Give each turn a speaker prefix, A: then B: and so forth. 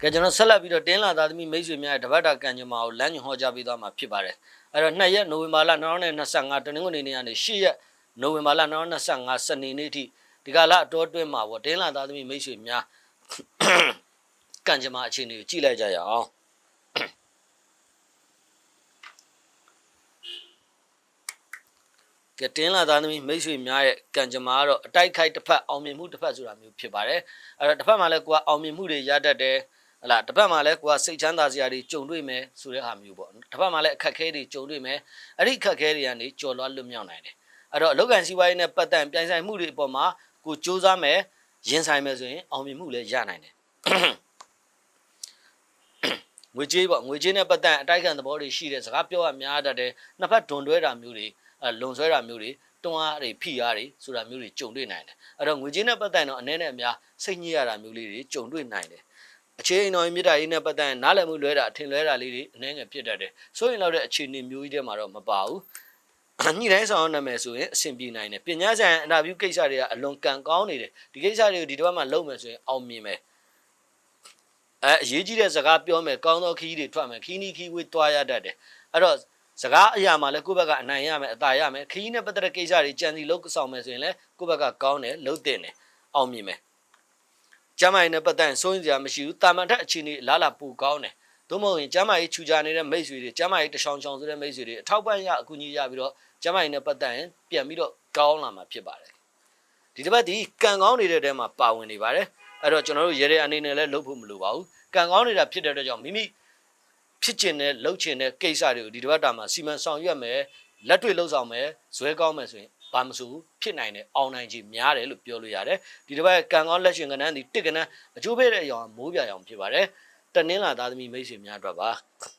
A: ကဲကျွန်တော်ဆက်လက်ပြီးတော့တင်းလာသားသမီးမိတ်ဆွေများရဲ့တပတ်တာကံကြမ္မာကိုလမ်းညွှန်ဟောကြားပေးသွားမှာဖြစ်ပါတယ်အဲ့တော့2ရက်နိုဝင်ဘာလ2025တနင်္ဂနွေနေ့ကနေ10ရက်နိုဝင်ဘာလ2025စနေနေ့ထိဒီကလာအတော်အတွင်းမှာပေါ့တင်းလာသားသမီးမိတ်ဆွေများကံကြမ္မာအခြေအနေကိုကြည့်လိုက်ကြရအောင်ကဲတင်းလာသားသမီးမိတ်ဆွေများရဲ့ကံကြမ္မာကတော့အတိုက်ခိုက်တစ်ဖက်အောင်မြင်မှုတစ်ဖက်ဆိုတာမျိုးဖြစ်ပါတယ်အဲ့တော့တစ်ဖက်မှာလည်းကိုကအောင်မြင်မှုတွေရတတ်တယ် ဟလာတစ်ဖက်မှာလည်းကိုကစိတ်ချမ်းသာစရာတွေကြုံတွေ့မယ်ဆိုတဲ့ဟာမျိုးပေါ့တစ်ဖက်မှာလည်းအခက်အခဲတွေကြုံတွေ့မယ်အဲ့ဒီအခက်အခဲတွေကနေကြော်လွှားလွတ်မြောက်နိုင်တယ်အဲ့တော့အလောက်ကန်စီးပွားရေးနဲ့ပတ်သက်ပြိုင်ဆိုင်မှုတွေအပေါ်မှာကိုစူးစမ်းမယ်ရင်ဆိုင်မယ်ဆိုရင်အောင်မြင်မှုလည်းရနိုင်တယ်ငွေကြေးပေါ့ငွေကြေးနဲ့ပတ်သက်အတိုက်ခံသဘောတွေရှိတဲ့စကားပြောရများတတ်တယ်နှစ်ဖက်ဒွန်တွဲတာမျိုးတွေအဲလွန်ဆွဲတာမျိုးတွေတွန်းအားတွေဖိအားတွေဆိုတာမျိုးတွေကြုံတွေ့နိုင်တယ်အဲ့တော့ငွေကြေးနဲ့ပတ်သက်တော့အနေနဲ့အများစိတ်ညစ်ရတာမျိုးလေးတွေကြုံတွေ့နိုင်တယ် အခြေအနေတော်မြစ်တာရေးနဲ့ပတ်သက်နားလည်မှုလွဲတာအထင်လွဲတာလေးတွေအနေငယ်ဖြစ်တတ်တယ်ဆိုရင်တော့တဲ့အခြေအနေမျိုးကြီးတွေမှာတော့မပါဘူးညှိနှိုင်းဆောင်ရနာမယ်ဆိုရင်အဆင်ပြေနိုင်တယ်ပညာဆိုင်အင်တာဗျူးကိစ္စတွေကအလွန်ကံကောင်းနေတယ်ဒီကိစ္စတွေကိုဒီတစ်ပတ်မှာလုပ်မယ်ဆိုရင်အောင်မြင်မယ်အဲအရေးကြီးတဲ့စကားပြောမယ်ကောင်းသောခီးတွေထွက်မယ်ခီးနီးခီးဝေးတွားရတတ်တယ်အဲ့တော့စကားအရာမှာလည်းကိုယ့်ဘက်ကအနိုင်ရမယ်အသာရမယ်ခီးနဲ့ပတ်သက်တဲ့ကိစ္စတွေကြံစီလုပ်ဆောင်မယ်ဆိုရင်လည်းကိုယ့်ဘက်ကကောင်းတယ်လှုပ်တင်တယ်အောင်မြင်မယ် ကျမ်းမာရေးနဲ့ပတ်သက်ရင်စိုးရင်စရာမရှိဘူးတာမန်ထက်အခြေအနေအလားလာပူကောင်းတယ်သို့မဟုတ်ရင်ကျမ်းမာရေးခြူကြနေတဲ့မိတ်ဆွေတွေကျမ်းမာရေးတရှောင်ရှောင်ဆိုတဲ့မိတ်ဆွေတွေအထောက်ပံ့ရအကူအညီရပြီးတော့ကျမ်းမာရေးနဲ့ပတ်သက်ရင်ပြန်ပြီးတော့ကောင်းလာမှာဖြစ်ပါတယ်ဒီတစ်ပတ်ဒီကံကောင်းနေတဲ့တဲမှာပါဝင်နေပါတယ်အဲ့တော့ကျွန်တော်တို့ရေရဲအနေနဲ့လည်းလုပ်ဖို့မလိုပါဘူးကံကောင်းနေတာဖြစ်တဲ့အတွက်ကြောင့်မိမိဖြစ်ကျင်တဲ့လှုပ်ချင်တဲ့ကိစ္စတွေကိုဒီတစ်ပတ်တာမှာစီမံဆောင်ရွက်မယ်လက်တွေ့လှုပ်ဆောင်မယ်ဇွဲကောင်းမယ်ဆိုရင် ဘာမဆိုဘူးဖြစ်နိုင်တယ်အောင်နိုင်ခြင်းများတယ်လို့ပြောလို့ရတယ်ဒီတစ်ပတ်ကံကောင်းလက်ရှင်ကဏ္ဍဒီတစ်ကဏ္ဍအကျိုးပေးတဲ့အရာမိုးပြရောင်ဖြစ်ပါတယ်တနင်္လာသားသမီးမိတ်ဆွေများအတွက်ပါ